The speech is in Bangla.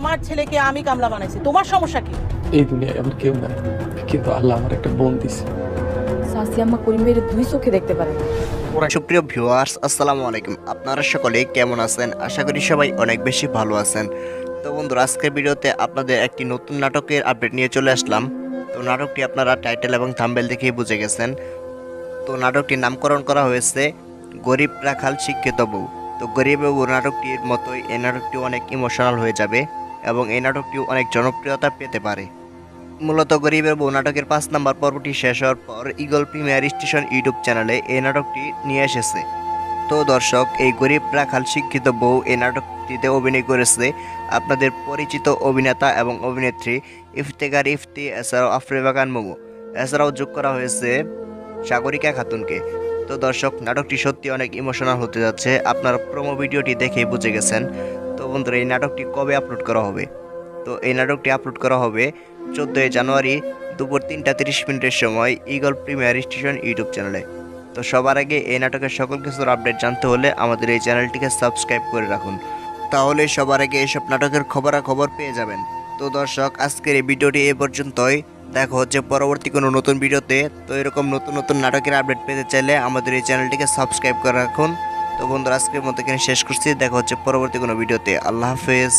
আমার ছেলেকে আমি কামলা বানাইছি। তোমার সমস্যা কি? এই দুনিয়ায় আমার কেউ নাই কিন্তু আল্লাহ আমার একটা বোন দিছে। সাসি আম্মা করিমের দুই চোখে দেখতে পারে। সুপ্রিয় ভিউয়ার্স আসসালামু আলাইকুম। আপনারা সকলে কেমন আছেন? আশা করি সবাই অনেক বেশি ভালো আছেন। তো বন্ধুরা আজকের ভিডিওতে আপনাদের একটি নতুন নাটকের আপডেট নিয়ে চলে আসলাম। তো নাটকটি আপনারা টাইটেল এবং থাম্বেল দেখেই বুঝে গেছেন। তো নাটকটির নামকরণ করা হয়েছে গরিব রাখাল শিক্ষিত বউ। তো গরিব বউ নাটকটির মতোই এই নাটকটি অনেক ইমোশনাল হয়ে যাবে। এবং এই নাটকটি অনেক জনপ্রিয়তা পেতে পারে। মূলত গরিবের বউ নাটকের পাঁচ নাম্বার পর্বটি শেষ হওয়ার পর ইগল প্রিমিয়ার স্টেশন ইউটিউব চ্যানেলে এই নাটকটি নিয়ে এসেছে। তো দর্শক, এই গরিব রাখাল শিক্ষিত বউ এই নাটকটিতে অভিনয় করেছে আপনাদের পরিচিত অভিনেতা এবং অভিনেত্রী ইফতেকার ইফতি, এছাড়াও আফরিবা খান মোমো। এছাড়াও যোগ করা হয়েছে সাগরিকা খাতুনকে। তো দর্শক, নাটকটি সত্যি অনেক ইমোশনাল হতে যাচ্ছে। আপনার প্রোমো ভিডিওটি দেখেই বুঝে গেছেন। তো বন্ধুরা, এই নাটকটি কবে আপলোড করা হবে? তো এই নাটকটি আপলোড করা হবে চোদ্দোই জানুয়ারি দুপুর তিনটা তিরিশ মিনিটের সময় ইগল প্রিমিয়ার স্টেশন ইউটিউব চ্যানেলে। তো সবার আগে এই নাটকের সকল কিছুর আপডেট জানতে হলে আমাদের এই চ্যানেলটিকে সাবস্ক্রাইব করে রাখুন। তাহলে সবার আগে এসব নাটকের খবরাখবর পেয়ে যাবেন। তো দর্শক, আজকের এই ভিডিওটি এ পর্যন্তই। দেখা হচ্ছে পরবর্তী কোনো নতুন ভিডিওতে। তো এরকম নতুন নতুন নাটকের আপডেট পেতে চাইলে আমাদের এই চ্যানেলটিকে সাবস্ক্রাইব করে রাখুন। তো বন্ধুরা আজকের মতো এখানে শেষ করছি। দেখা হচ্ছে পরবর্তী কোনো ভিডিওতে। আল্লাহ হাফেজ।